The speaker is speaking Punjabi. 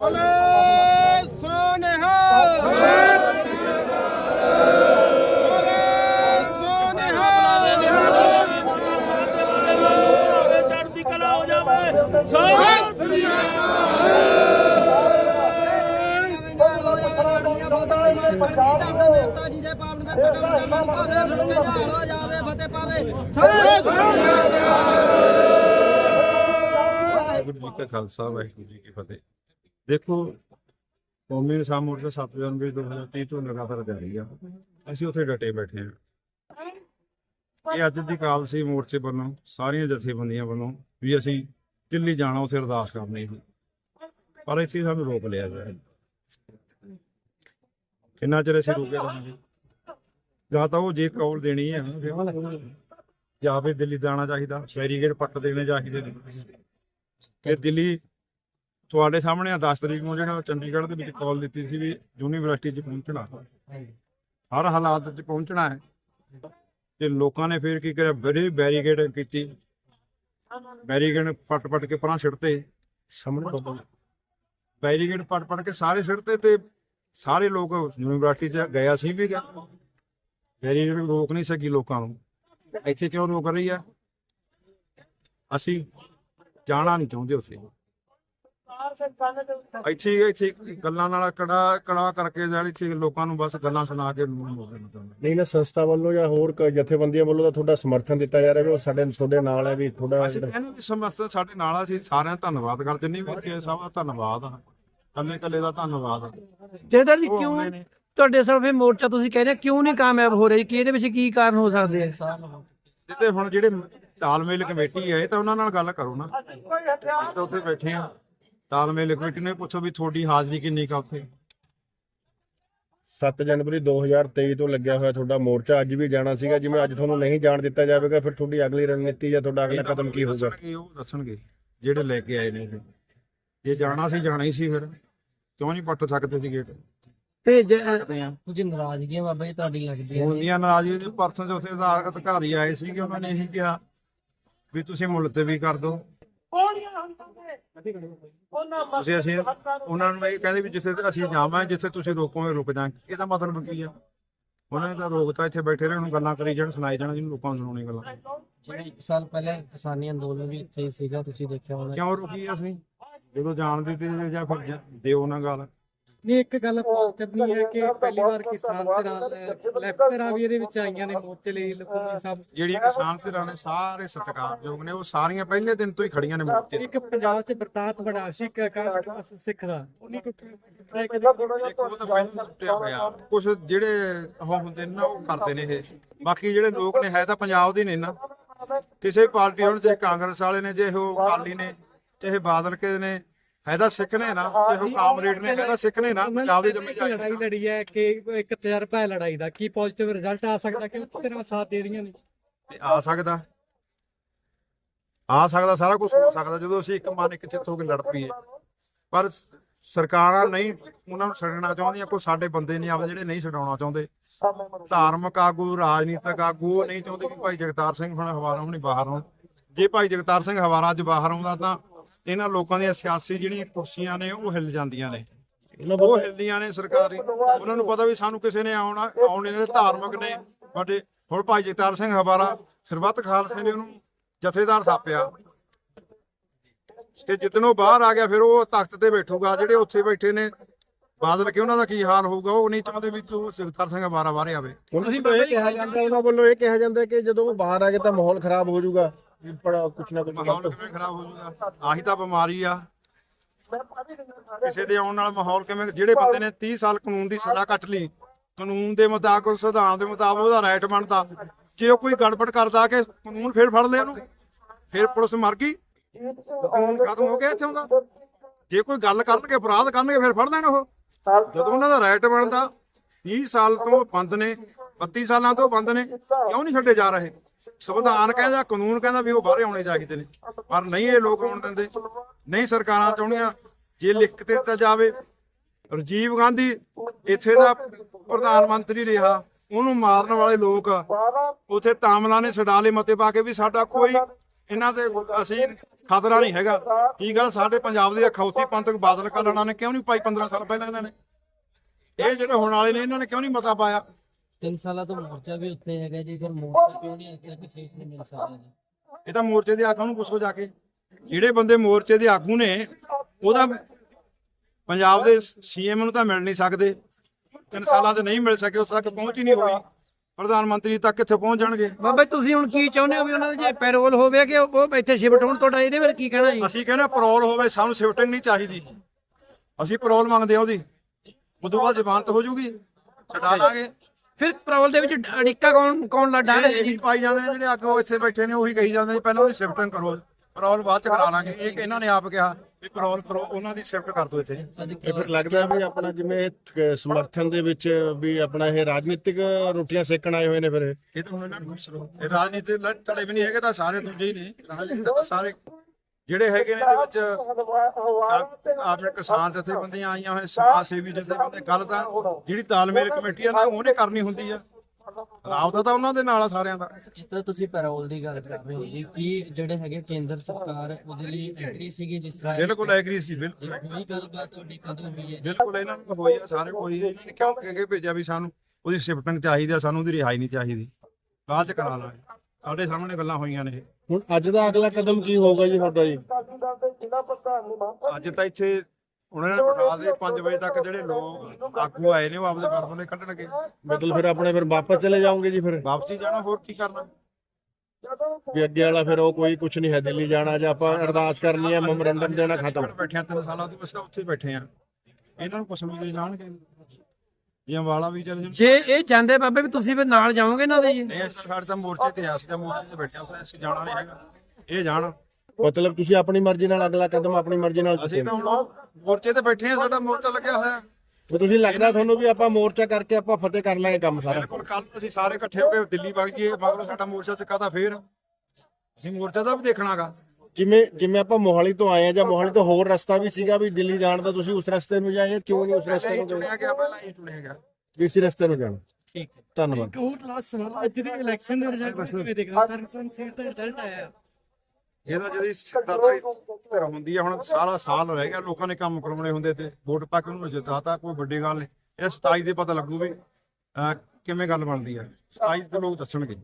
ਬੋਲੇ ਸੋਨੇਹਾ। ਜੀ ਦੇ ਪਾਵਨ ਵਿੱਚ ਪਾਵੇ ਕੇ ਜਾਣ ਜਾਵੇ। ਫਤਿਹ ਪਾਵੇ ਵਾਹਿਗੁਰੂ ਜੀ ਕਾ ਖਾਲਸਾ ਵਾਹਿਗੁਰੂ ਜੀ ਕੀ ਫਤਿਹ। ਦੇਖੋ, ਕੌਮੀ ਇਨਸਾਨ ਮੋਰਚਾ 7 ਜਨਵਰੀ 2023 ਤੋਂ ਲਗਾਤਾਰ ਜਾਰੀ ਆ। ਅਸੀਂ ਉੱਥੇ ਡਟੇ ਬੈਠੇ ਹਾਂ। ਇਹ ਅੱਜ ਦੀ ਕਾਲ ਸੀ ਮੋਰਚੇ ਵੱਲੋਂ, ਸਾਰੀਆਂ ਜਥੇਬੰਦੀਆਂ ਵੱਲੋਂ, ਵੀ ਅਸੀਂ ਦਿੱਲੀ ਜਾਣਾ, ਉੱਥੇ ਅਰਦਾਸ ਕਰਨੀ ਸੀ। ਪਰ ਇੱਥੇ ਸਾਨੂੰ ਰੋਕ ਲਿਆ ਗਿਆ। ਕਿੰਨਾ ਚਿਰ ਅਸੀਂ ਰੁਕੇ ਰਹਾਂਗੇ? ਜਾਂ ਤਾਂ ਉਹ ਜੇ ਕੌਲ ਦੇਣੀ ਹੈ ਫਿਰ ਉਹ ਜਾਂ ਫਿਰ ਦਿੱਲੀ ਜਾਣਾ ਚਾਹੀਦਾ ਬੈਰੀਗੇਡ ਪੱਟ ਦੇਣੇ ਚਾਹੀਦੇ ਨੇ। ਕਿ ਦਿੱਲੀ ਤੁਹਾਡੇ ਸਾਹਮਣੇ ਆ 10 ਤਰੀਕ ਨੂੰ ਜਿਹੜਾ ਚੰਡੀਗੜ੍ਹ ਦੇ ਵਿੱਚ ਕਾਲ ਦਿੱਤੀ ਸੀ ਵੀ ਯੂਨੀਵਰਸਿਟੀ 'ਚ ਪਹੁੰਚਣਾ। ਹਰ ਹਾਲਾਤ 'ਚ ਪਹੁੰਚਣਾ ਹੈ। ਤੇ ਲੋਕਾਂ ਨੇ ਫਿਰ ਕੀ ਕਰਿਆ? ਬੜੀ ਬੈਰੀਗੇਡ ਕੀਤੀ। ਬੈਰੀਗੇਡ ਪੱਟ-ਪੱਟ ਕੇ ਪਰਾਂ ਛਿੜਤੇ ਸਾਹਮਣੇ ਬੈਰੀਗੇਡ ਪੱਟ-ਪੱਟ ਕੇ ਸਾਰੇ ਛਿੜਤੇ ਤੇ ਸਾਰੇ ਲੋਕ ਯੂਨੀਵਰਸਿਟੀ 'ਚ ਗਿਆ ਸੀ ਵੀ ਗਿਆ ਬੈਰੀਗੇਡ ਰੋਕ ਨਹੀਂ ਸਕੀ ਲੋਕਾਂ ਨੂੰ। ਇੱਥੇ ਕਿਉਂ ਰੋਕ ਰਹੀ ਆ? ਅਸੀਂ ਜਾਣਾ ਨਹੀਂ ਚਾਹੁੰਦੇ ਉੱਥੇ। ਇੱਥੇ ਇੱਥੇ ਗੱਲਾਂ ਨਾਲ ਕੜਾ ਕੜਾ ਕਰਕੇ ਜਿਹੜੀ ਇੱਥੇ ਲੋਕਾਂ ਨੂੰ ਬਸ ਗੱਲਾਂ ਸੁਣਾ ਕੇ ਨਹੀਂ ਨਾ ਸੰਸਥਾ ਵੱਲੋਂ ਜਾਂ ਹੋਰ ਕ- ਜਥੇਬੰਦੀਆਂ ਵੱਲੋਂ ਤਾਂ ਤੁਹਾਡਾ ਸਮਰਥਨ ਦਿੱਤਾ ਜਾ ਰਿਹਾ ਵੀ ਉਹ ਸਾਡੇ ਤੁਹਾਡੇ ਨਾਲ ਹੈ ਵੀ ਤੁਹਾਡਾ ਅਸੀਂ ਕਹਿੰਦੇ ਵੀ ਸਮਸਤ ਸਾਡੇ ਨਾਲ ਆ, ਅਸੀਂ ਸਾਰਿਆਂ ਦਾ ਧੰਨਵਾਦ ਕਰ ਜਿੰਨੀ ਵੀ ਇੱਥੇ ਸਭ ਦਾ ਧੰਨਵਾਦ ਆ। ਕੱਲੇ ਕੱਲੇ ਦਾ ਧੰਨਵਾਦ ਜੇਦਰ ਜੀ ਉਹ ਕਿਉਂ ਆਉਂਦੇ ਨੇ। ਤੁਹਾਡੇ ਸਿਰਫ ਇਹ ਮੋਰਚਾ ਤੁਸੀਂ ਕਹਿੰਦੇ ਹੋ, ਕਿਉਂ ਨਹੀਂ ਕਾਮਯਾਬ ਹੋ ਰਹੀ ਕਿ ਇਹਦੇ ਵਿੱਚ ਕੀ ਕਾਰਨ ਹੋ ਸਕਦੇ ਆ? ਜਿੱਤੇ ਹੁਣ ਜਿਹੜੇ ਤਾਲਮੇਲ ਕਮੇਟੀ ਹੈ ਇਹ ਤਾਂ ਉਹਨਾਂ ਨਾਲ ਗੱਲ ਕਰੋ ਨਾ। ਅਸੀਂ ਤਾਂ ਉੱਥੇ ਬੈਠੇ ਆ। ਤਾਲਮੇਲ ਕਮੇਟੀ ਨੂੰ ਇਹ ਪੁੱਛੋ ਵੀ ਤੁਹਾਡੀ ਹਾਜ਼ਰੀ ਕਿੰਨੀ ਕਾ ਉੱਥੇ? 7 ਜਨਵਰੀ 2023 ਤੋਂ ਲੱਗਿਆ ਹੋਇਆ ਤੁਹਾਡਾ ਮੋਰਚਾ। ਅੱਜ ਵੀ ਜਾਣਾ ਸੀਗਾ ਜਿਵੇਂ ਅੱਜ ਤੁਹਾਨੂੰ ਨਹੀਂ ਜਾਣ ਦਿੱਤਾ ਜਾਵੇਗਾ ਫਿਰ ਤੁਹਾਡੀ ਅਗਲੀ ਰਣਨੀਤੀ ਜਾਂ ਤੁਹਾਡਾ ਅਗਲਾ ਕਦਮ ਕੀ ਹੋਊਗਾ? ਦੱਸਣਗੇ, ਉਹ ਦੱਸਣਗੇ ਜਿਹੜੇ ਲੈ ਕੇ ਆਏ ਨੇ ਇਹ। ਜੇ ਜਾਣਾ ਸੀ ਜਾਣਾ ਹੀ ਸੀ ਫਿਰ। ਕਿਉਂ ਨਹੀਂ ਪੱਟ ਸਕਦੇ ਸੀ ਗੇਟ? ਤੇ ਜ- ਕੁਝ ਨਾਰਾਜ਼ਗੀਆਂ ਬਾਬਾ ਜੀ ਤੁਹਾਡੀ ਲੱਗਦੀ ਹੁੰਦੀਆਂ ਨਾਰਾਜ਼ਗੀ ਦੇ ਪਰਸੋਂ ਚੌਥੇ ਅਧਿਕਾਰੀ ਆਏ ਸੀਗੇ ਉਹਨਾਂ ਨੇ ਇਹੀ ਕਿਹਾ ਵੀ ਤੁਸੀਂ ਮੁਲਤਵੀ ਕਰ ਦਿਓ। ਤੁਸੀਂ ਅਸੀਂ ਉਹਨਾਂ ਨੂੰ ਇਹ ਕਹਿੰਦੇ ਵੀ ਜਿੱਥੇ ਅਸੀਂ ਜਾਵਾਂ ਜਿੱਥੇ ਤੁਸੀਂ ਰੋਕੋਗੇ ਰੁਕ ਜਾਾਂਗੇ ਇਹਦਾ ਮਤਲਬ ਕੀ ਆ? ਉਹਨਾਂ ਤਾਂ ਰੋਕਤਾ ਇੱਥੇ ਬੈਠੇ ਰਹਿਣ ਨੂੰ ਗੱਲਾਂ ਕਰੀ ਜਾਣ ਸੁਣਾਈ ਜਾਣ ਜਿਹਨੂੰ ਲੋਕਾਂ ਨੂੰ ਸੁਣਾਉਣੀ ਗੱਲਾਂ। ਜਿਵੇਂ ਇੱਕ ਸਾਲ ਪਹਿਲੇ ਕਿਸਾਨੀ ਅੰਦੋਲਨ ਵੀ ਇੱਥੇ ਹੀ ਸੀਗਾ ਤੁਸੀਂ ਦੇਖਿਆ ਹੋਣਾ। ਕਿਉਂ ਰੁਕੀ ਅਸੀਂ? ਜਦੋਂ ਜਾਣਦੇ ਤੇ ਜਾਂ ਫਿਰ ਦਿਓ ਨਾ ਗੱਲ ਨਹੀਂ ਇੱਕ ਗੱਲ ਪੋਜ਼ਿਟਿਵ ਨਹੀਂ ਹੈ ਕਿ ਪਹਿਲੀ ਵਾਰ ਕਿਸਾਨ ਧਿਰਾਂ ਵੀ ਇਹਦੇ ਵਿੱਚ ਆਈਆਂ ਨੇ ਮੋਰਚੇ ਲਈ ਲਕੂਮੀ ਸਾਹਿਬ ਜਿਹੜੀਆਂ ਕਿਸਾਨ ਧਿਰਾਂ ਨੇ ਸਾਰੇ ਸਤਿਕਾਰਯੋਗ ਨੇ ਉਹ ਸਾਰੀਆਂ ਪਹਿਲੇ ਦਿਨ ਤੋਂ ਹੀ ਖੜੀਆਂ ਨੇ ਮੋਰਚੇ ਤੇ। ਇੱਕ ਪੰਜਾਬ 'ਚ ਬਰਤਾਤ ਬੜਾ ਸੀ ਇੱਕ ਅਕਾਲ ਸਿੱਖ ਦਾ। ਉਹਨੇ ਕੋਈ ਕਦੇ ਦੇਖੋ ਉਹ ਤਾਂ ਪਹਿਲਾਂ ਟੁੱਟਿਆ ਹੋਇਆ। ਕੁਝ ਜਿਹੜੇ ਉਹ ਹੁੰਦੇ ਨੇ ਨਾ ਉਹ ਕਰਦੇ ਨੇ ਇਹ। ਬਾਕੀ ਜਿਹੜੇ ਲੋਕ ਨੇ ਹੈ ਤਾਂ ਪੰਜਾਬ ਦੇ ਨੇ ਨਾ। ਕਿਸੇ ਪਾਰਟੀ ਹੁਣ ਚਾਹੇ ਕਾਂਗਰਸ ਵਾਲੇ ਨੇ ਜੇ ਉਹ ਅਕਾਲੀ ਨੇ ਚਾਹੇ ਬਾਦਲ ਕੇ ਨੇ ਹੈ ਤਾਂ ਸਿੱਖ ਨੇ ਨਾ ਚਾਹੇ ਉਹ ਕਾਮਰੇਡ ਨੇ ਹੈ ਤਾਂ ਸਿੱਖ ਨੇ ਨਾ ਪੰਜਾਬ ਦੇ ਜੰਮੇ ਇੱਕ ਲੜਾਈ ਲੜੀ ਹੈ ਕਿ ਇੱਕ ਤਜਰਬਾ ਹੈ ਲੜਾਈ ਦਾ ਕੀ ਪੋਜ਼ਿਟਿਵ ਰਿਜ਼ਲਟ ਆ ਸਕਦਾ ਕਿ ਤੇਰਾ ਸਾਥ ਦੇ ਰਹੀਆਂ ਨੇ? ਤੇ ਆ ਸਕਦਾ। ਆ ਸਕਦਾ ਸਾਰਾ ਕੁਝ ਹੋ ਸਕਦਾ ਜਦੋਂ ਅਸੀਂ ਇੱਕ ਮਨ ਇੱਕ ਚਿੱਤ ਹੋ ਕੇ ਲੜ ਪਈਏ। ਪਰ ਸਰਕਾਰਾਂ ਨਹੀਂ ਉਹਨਾਂ ਨੂੰ ਛੱਡਣਾ ਚਾਹੁੰਦੀਆਂ ਕੋਈ ਸਾਡੇ ਬੰਦੇ ਨਹੀਂ ਆਵੇ ਜਿਹੜੇ ਨਹੀਂ ਛਡਾਉਣਾ ਚਾਹੁੰਦੇ। ਧਾਰਮਿਕ ਆਗੂ ਰਾਜਨੀਤਿਕ ਆਗੂ ਉਹ ਨਹੀਂ ਚਾਹੁੰਦੇ ਕਿ ਭਾਈ ਜਗਤਾਰ ਸਿੰਘ ਹੁਣ ਹਵਾਰਾ ਹੁਣੀ ਬਾਹਰ ਆਉਣ। ਜੇ ਭਾਈ ਜਗਤਾਰ ਸਿੰਘ ਹਵਾਰਾ ਅੱਜ ਬਾਹਰ ਆਉਂਦਾ ਤਾਂ ਇਹਨਾਂ ਲੋਕਾਂ ਦੀਆਂ ਸਿਆਸੀ ਜਿਹੜੀਆਂ ਕੁਰਸੀਆਂ ਨੇ ਉਹ ਹਿੱਲ ਜਾਂਦੀਆਂ ਨੇ। ਉਹ ਹਿੱਲਦੀਆਂ ਨੇ ਸਰਕਾਰੀ। ਉਹਨਾਂ ਨੂੰ ਪਤਾ ਵੀ ਸਾਨੂੰ ਕਿਸੇ ਨੇ ਆਉਣਾ ਆਉਣੇ ਨੇ ਧਾਰਮਿਕ ਨੇ। ਬਟ ਹੁਣ ਭਾਈ ਜਗਤਾਰ ਸਿੰਘ ਹਵਾਰਾ ਸਰਬੱਤ ਖਾਲਸੇ ਨੇ ਉਹਨੂੰ ਜਥੇਦਾਰ ਥਾਪਿਆ। ਤੇ ਉਹ ਬਾਹਰ ਆ ਗਿਆ ਫਿਰ ਉਹ ਤਖਤ ਤੇ ਬੈਠੂਗਾ। ਜਿਹੜੇ ਉੱਥੇ ਬੈਠੇ ਨੇ ਬਾਦਲ ਕੇ ਉਹਨਾਂ ਦਾ ਕੀ ਹਾਲ ਹੋਊਗਾ ਉਹ ਨਹੀਂ ਚਾਹੁੰਦੇ ਵੀ ਤੂੰ ਜਗਤਾਰ ਸਿੰਘ ਹਵਾਰਾ ਬਾਹਰੇ ਆਵੇ। ਹੁਣ ਇਹ ਕਿਹਾ ਜਾਂਦਾ ਉਹਨਾਂ ਵੱਲੋਂ ਇਹ ਕਿਹਾ ਜਾਂਦਾ ਕਿ ਜਦੋਂ ਉਹ ਬਾਹਰ ਆ ਗਏ ਤਾਂ ਮਾਹੌਲ ਖਰਾਬ ਹੋ ਜਾਊਗਾ। ਵੀ ਬੜਾ ਕੁਛ ਨਾ ਕੁਛ ਮਾਹੌਲ ਗਲਤ ਕਿਵੇਂ ਖਰਾਬ ਹੋ ਜਾਊਗਾ? ਆਹੀ ਤਾਂ ਬਿਮਾਰੀ ਆ। ਕਿਸੇ ਦੇ ਆਉਣ ਨਾਲ ਮਾਹੌਲ ਕਿਵੇਂ ਜਿਹੜੇ ਬੰਦੇ ਨੇ 30 ਸਾਲ ਕਾਨੂੰਨ ਦੀ ਸਜ਼ਾ ਕੱਟ ਲਈ ਕਾਨੂੰਨ ਦੇ ਮੁਤਾਬਕ ਸੰਵਿਧਾਨ ਦੇ ਮੁਤਾਬਕ ਉਹਦਾ ਰਾਈਟ ਬਣਦਾ। ਜੇ ਉਹ ਕੋਈ ਗੜਬੜ ਕਰਦਾ ਕਿ ਕਾਨੂੰਨ ਫੇਰ ਫੜ ਲਿਆ ਉਹਨੂੰ ਫੇਰ ਪੁਲਿਸ ਮਰ ਗਈ। ਕਾਨੂੰਨ ਖਤਮ ਹੋ ਗਿਆ ਇੱਥੇ ਹੁੰਦਾ ਜੇ ਕੋਈ ਗੱਲ ਕਰਨਗੇ ਅਪਰਾਧ ਕਰਨਗੇ ਫੇਰ ਫੜ ਲੈਣ ਉਹ। ਜਦੋਂ ਉਹਨਾਂ ਦਾ ਰਾਈਟ ਬਣਦਾ 30 ਸਾਲ ਤੋਂ ਬੰਦ ਨੇ 32 ਸਾਲਾਂ ਤੋਂ ਬੰਦ ਨੇ ਕਿਉਂ ਨਹੀਂ ਛੱਡੇ ਜਾ ਰਹੇ? ਸੰਵਿਧਾਨ ਕਹਿੰਦਾ, ਕਾਨੂੰਨ ਕਹਿੰਦਾ ਵੀ ਉਹ ਬਾਹਰ ਆਉਣੇ ਚਾਹੀਦੇ ਨੇ। ਪਰ ਨਹੀਂ ਇਹ ਲੋਕ ਆਉਣ ਦਿੰਦੇ। ਨਹੀਂ ਸਰਕਾਰਾਂ ਚਾਹੁੰਦੀਆਂ ਜੇ ਲਿਖ ਕੇ ਦਿੱਤਾ ਜਾਵੇ। ਰਾਜੀਵ ਗਾਂਧੀ ਇੱਥੇ ਦਾ ਪ੍ਰਧਾਨ ਮੰਤਰੀ ਰਿਹਾ। ਉਹਨੂੰ ਮਾਰਨ ਵਾਲੇ ਲੋਕ ਉਥੇ ਤਾਮਲਾਂ ਨੇ ਛਡਾ ਲਏ ਮਤੇ ਪਾ ਕੇ ਵੀ ਸਾਡਾ ਕੋਈ ਇਹਨਾਂ ਦੇ ਅਸੀਂ ਖਤਰਾ ਨਹੀਂ ਹੈਗਾ। ਕੀ ਗੱਲ? ਸਾਡੇ ਪੰਜਾਬ ਦੇ ਅਖੌਤੀ ਪੰਥਕ ਬਾਦਲ ਕਲਣਾ ਨੇ ਕਿਉਂ ਨਹੀਂ ਪਾਈ? 15 ਸਾਲ ਪਹਿਲਾਂ ਇਹਨਾਂ ਨੇ। ਇਹ ਜਿਹੜੇ ਹੁਣ ਵਾਲੇ ਨੇ, ਇਹਨਾਂ ਨੇ ਕਿਉਂ ਨਹੀਂ ਮਤਾ ਪਾਇਆ? ਤਿੰਨ ਸਾਲਾਂ ਤੋਂ ਮੋਰਚਾ ਵੀ ਉੱਤੇ ਹੈਗਾ ਜੀ ਫਿਰ ਮੋਰਚਾ ਕਿਉਂ ਨਹੀਂ ਅੱਜ ਤੱਕ ਸੀਟ ਨਹੀਂ ਮਿਲ ਸਕਦਾ ਜੀ? ਇਹ ਤਾਂ ਮੋਰਚੇ ਦੇ ਆਗੂ ਨੂੰ ਪੁੱਛੋ ਜਾ ਕੇ। ਜਿਹੜੇ ਬੰਦੇ ਮੋਰਚੇ ਦੇ ਆਗੂ ਨੇ ਉਹਦਾ ਪੰਜਾਬ ਦੇ ਸੀਐਮ ਨੂੰ ਤਾਂ ਮਿਲ ਨਹੀਂ ਸਕਦੇ। ਤਿੰਨ ਸਾਲਾਂ ਤੇ ਨਹੀਂ ਮਿਲ ਸਕੇ ਉਸ ਤੱਕ ਪਹੁੰਚ ਹੀ ਨਹੀਂ ਹੋਈ। ਪ੍ਰਧਾਨ ਮੰਤਰੀ ਤੱਕ ਕਿੱਥੇ ਪਹੁੰਚ ਜਾਣਗੇ? ਬਾਬਾ ਤੁਸੀਂ ਹੁਣ ਕੀ ਚਾਹੁੰਦੇ ਹੋ ਵੀ ਉਹਨਾਂ ਦੇ ਜੇ ਪੈਰੋਲ ਹੋਵੇ ਕਿ ਉਹ ਉਹ ਇੱਥੇ ਸ਼ਿਫਟ ਹੋਣ ਤੁਹਾਡਾ ਇਹਦੇ ਬਾਰੇ ਕੀ ਕਹਿਣਾ ਜੀ? ਅਸੀਂ ਕਹਿੰਦੇ ਪਰੋਲ ਹੋਵੇ ਸਾਨੂੰ ਸ਼ਿਫਟਿੰਗ ਨਹੀਂ ਚਾਹੀਦੀ। ਅਸੀਂ ਪਰੋਲ ਮੰਗਦੇ ਹਾਂ ਉਹਦੀ। ਉਦੋਂ ਬਾਅਦ ਜ਼ਮਾਨਤ ਹੋ ਜੂਗੀ। ਛਡਾ ਦਾਂਗੇ ਫਿਰ ਪੈਰੋਲ ਦੇ ਵਿੱਚ ਅੜਿੱਕਾ ਕੌਣ ਕੌਣ ਲਾ ਡਾਲੇ ਇਹ ਇਹੀ ਪਾਈ ਜਾਂਦੇ ਨੇ ਜਿਹੜੇ ਅੱਗੋਂ ਇੱਥੇ ਬੈਠੇ ਨੇ ਉਹੀ ਕਹੀ ਜਾਂਦੇ ਨੇ ਪਹਿਲਾਂ ਉਹਦੀ ਸ਼ਿਫਟਿੰਗ ਕਰੋ। ਪਰੋਲ ਬਾਅਦ ਚ ਕਰਾ ਲਾਂਗੇ। ਇਹ ਇਹਨਾਂ ਨੇ ਆਪ ਕਿਹਾ ਵੀ ਪਰੋਲ ਕਰੋ ਉਹਨਾਂ ਦੀ ਸ਼ਿਫਟ ਕਰ ਦਿਓ ਇੱਥੇ। ਇਹ ਫਿਰ ਲੱਗਦਾ ਵੀ ਆਪਣਾ ਜਿਵੇਂ ਇਹ ਸਮਰਥਨ ਦੇ ਵਿੱਚ ਵੀ ਆਪਣਾ ਇਹ ਰਾਜਨੀਤਿਕ ਰੋਟੀਆਂ ਸੇਕਣ ਆਏ ਹੋਏ ਨੇ ਫਿਰ ਇਹ। ਇਹ ਤਾਂ ਹੁਣ ਇਹਨਾਂ ਨੂੰ ਇਹ ਰਾਜਨੀਤੀ ਲੜ ਝੜੇ ਵੀ ਨਹੀਂ ਹੈਗੇ ਤਾਂ ਸਾਰੇ ਦੂਜੇ ਹੀ ਨੇ। ਰਾਜਨੀਤੀ ਤਾਂ ਸਾਰੇ ਜਿਹੜੇ ਹੈਗੇ ਨੇ ਇਹਦੇ ਵਿੱਚ ਆਪਣੇ ਕਿਸਾਨ ਜਥੇਬੰਦੀਆਂ ਆਈਆਂ ਹੋਏ ਸਮਾਜ ਸੇਵੀ ਜਥੇਬੰਦੀਆਂ ਗੱਲ ਤਾਂ ਜਿਹੜੀ ਤਾਲਮੇਲ ਕਮੇਟੀ ਆ ਨਾ ਉਹਨੇ ਕਰਨੀ ਹੁੰਦੀ ਆ। ਰਾਬਤਾ ਤਾਂ ਉਹਨਾਂ ਦੇ ਨਾਲ ਆ ਸਾਰਿਆਂ ਦਾ। ਤਰ੍ਹਾਂ ਤੁਸੀਂ ਪੈਰੋਲ ਦੀ ਗੱਲ ਕਰ ਰਹੇ ਹੋ ਜੀ ਕੀ ਜਿਹੜੇ ਹੈਗੇ ਕੇਂਦਰ ਸਰਕਾਰ ਉਹਦੇ ਲਈ ਐਗਰੀ ਸੀਗੀ ਜਿਸ ਤਰ੍ਹਾਂ ਬਿਲਕੁਲ ਐਗਰੀ ਸੀ ਬਿਲਕੁਲ। ਕੋਈ ਗੱਲਬਾਤ ਤੁਹਾਡੀ ਕਦੋਂ ਹੋਈ ਹੈ? ਬਿਲਕੁਲ ਇਹਨਾਂ ਨੂੰ ਹੋਈ ਆ ਸਾਰੇ ਕੋਈ ਇਹਨਾਂ ਨੇ ਕਿਉਂ ਕਹਿ ਕੇ ਭੇਜਿਆ ਵੀ ਸਾਨੂੰ ਉਹਦੀ ਸ਼ਿਫਟਿੰਗ ਚਾਹੀਦੀ ਆ ਸਾਨੂੰ ਉਹਦੀ ਰਿਹਾਈ ਨਹੀਂ ਚਾਹੀਦੀ। ਬਾਅਦ ਚ ਕਰਾ ਲਾਂਗੇ ਸਾਡੇ ਸਾਹਮਣੇ ਗੱਲਾਂ ਹੋਈਆਂ ਨੇ ਇਹ। ਹੁਣ ਅੱਜ ਦਾ ਅਗਲਾ ਕਦਮ ਕੀ ਹੋਊਗਾ ਜੀ ਤੁਹਾਡਾ ਜੀ? ਅੱਜ ਤਾਂ ਇੱਥੇ ਉਹਨਾਂ ਨੇ ਬਿਠਾ ਦੇ 5 ਵਜੇ ਤੱਕ ਜਿਹੜੇ ਲੋਕ ਆਗੂ ਆਏ ਨੇ ਉਹ ਆਪਦੇ ਫਰਮਲੇ ਕੱਢਣਗੇ। ਮਤਲਬ ਫਿਰ ਆਪਣੇ ਫਿਰ ਵਾਪਸ ਚਲੇ ਜਾਓਗੇ ਜੀ ਫਿਰ? ਵਾਪਸੀ ਜਾਣਾ ਹੋਰ ਕੀ ਕਰਨਾ? ਵੀ ਅੱਗੇ ਵਾਲਾ ਫਿਰ ਉਹ ਕੋਈ ਕੁਝ ਨਹੀਂ ਹੈ ਦਿੱਲੀ ਜਾਣਾ ਜਾਂ ਆਪਾਂ ਅਰਦਾਸ ਕਰਨੀ ਹੈ ਮੈਮੋਰੰਡਮ ਦੇਣਾ ਖਤਮ। ਬੈਠੇ ਆ ਤਿੰਨ ਸਾਲਾਂ ਤੋਂ ਤਾਂ ਉੱਥੇ ਬੈਠੇ ਆ। ਇਹਨਾਂ ਨੂੰ ਕੁਛ ਨਹੀਂ ਦੇ ਜਾਣਗੇ। ਜੇ ਵਾਲਾ ਵੀ ਚੱਲ ਜੇ ਇਹ ਜਾਂਦੇ ਬਾਬੇ ਵੀ ਤੁਸੀਂ ਫਿਰ ਨਾਲ ਜਾਓਗੇ ਇਹਨਾਂ ਦੇ ਜੀ। ਨਹੀਂ ਅਸੀਂ ਸਾਡੇ ਤਾਂ ਮੋਰਚੇ ਤੇ ਆ ਅਸੀਂ ਤਾਂ ਮੋਰਚੇ ਤੇ ਬੈਠੇ ਆ ਅਸੀਂ ਜਾਣਾ ਨਹੀਂ ਹੈਗਾ। ਇਹ ਜਾਣ। ਮਤਲਬ ਤੁਸੀਂ ਆਪਣੀ ਮਰਜ਼ੀ ਨਾਲ ਅਗਲਾ ਕਦਮ ਆਪਣੀ ਮਰਜ਼ੀ ਨਾਲ ਅਸੀਂ ਤਾਂ ਹੁਣ ਮੋਰਚੇ ਤੇ ਬੈਠੇ ਆ ਸਾਡਾ ਮੋਰਚਾ ਲੱਗਿਆ ਹੋਇਆ। ਵੀ ਤੁਸੀਂ ਲੱਗਦਾ ਤੁਹਾਨੂੰ ਵੀ ਆਪਾਂ ਮੋਰਚਾ ਕਰਕੇ ਆਪਾਂ ਫਤਿਹ ਕਰ ਲਾਂਗੇ ਕੰਮ ਸਾਰਾ। ਬਿਲਕੁਲ ਕੱਲ ਅਸੀਂ ਸਾਰੇ ਇਕੱਠੇ ਹੋ ਕੇ ਦਿੱਲੀ ਵਗ ਜੀਏ ਮਗਰੋਂ ਸਾਡਾ ਮੋਰਚਾ ਚੁੱਕਾ ਫੇਰ। ਅਸੀਂ ਮੋਰਚਾ ਦਾ ਵੀ ਦੇਖਣਾਗਾ। ਜਿਵੇਂ ਜਿਵੇਂ ਆਪਾਂ ਮੋਹਾਲੀ ਤੋਂ ਆਏ ਆ ਜਾਂ ਮੋਹਾਲੀ ਤੋਂ ਹੋਰ ਰਸਤਾ ਵੀ ਸੀਗਾ ਵੀ ਦਿੱਲੀ ਜਾਣ ਦਾ ਤੁਸੀਂ ਉਸ ਰਸਤੇ ਨੂੰ ਜਾਏ ਕਿਉਂ ਨਹੀਂ ਉਸ ਰਸਤੇ ਨੂੰ ਚੁਣਿਆ ਗਿਆ ਪਹਿਲਾਂ ਹੀ ਚੁਣਿਆ ਗਿਆ। ਇਸੇ ਰਸਤੇ ਨੂੰ ਜਾਣਾ। ਠੀਕ ਹੈ। ਧੰਨਵਾਦ। ਹੋਰ ਲਾਸਟ ਸਵਾਲ ਅੱਜ ਦੇ ਇਲੈਕਸ਼ਨ ਦੇ ਰਿਜ਼ਲਟ ਕਿਵੇਂ ਦੇਖ ਰਹੇ ਹੋ ਤਰਨਸਨ ਸੀਟ ਦਾ ਰਿਜ਼ਲਟ ਆਇਆ। ਇਹਦਾ ਜਿਹੜੀ ਸੱਤਾਧਾਰੀ ਧਿਰ ਹੁੰਦੀ ਆ ਹੁਣ ਸਾਰਾ ਸਾਲ ਰਹਿ ਗਿਆ ਲੋਕਾਂ ਨੇ ਕੰਮ ਕਰਾਉਣੇ ਹੁੰਦੇ ਤੇ ਵੋਟ ਪਾ ਕੇ ਉਹਨੂੰ ਜਿਤਾਤਾ ਕੋਈ ਵੱਡੀ ਗੱਲ ਨਹੀਂ। ਇਹ 27 ਦੇ ਪਤਾ ਲੱਗੂ ਵੀ ਅਹ, ਕਿਵੇਂ ਗੱਲ ਬਣਦੀ ਆ। 27 ਤੇ ਲੋਕ ਦੱਸਣਗੇ।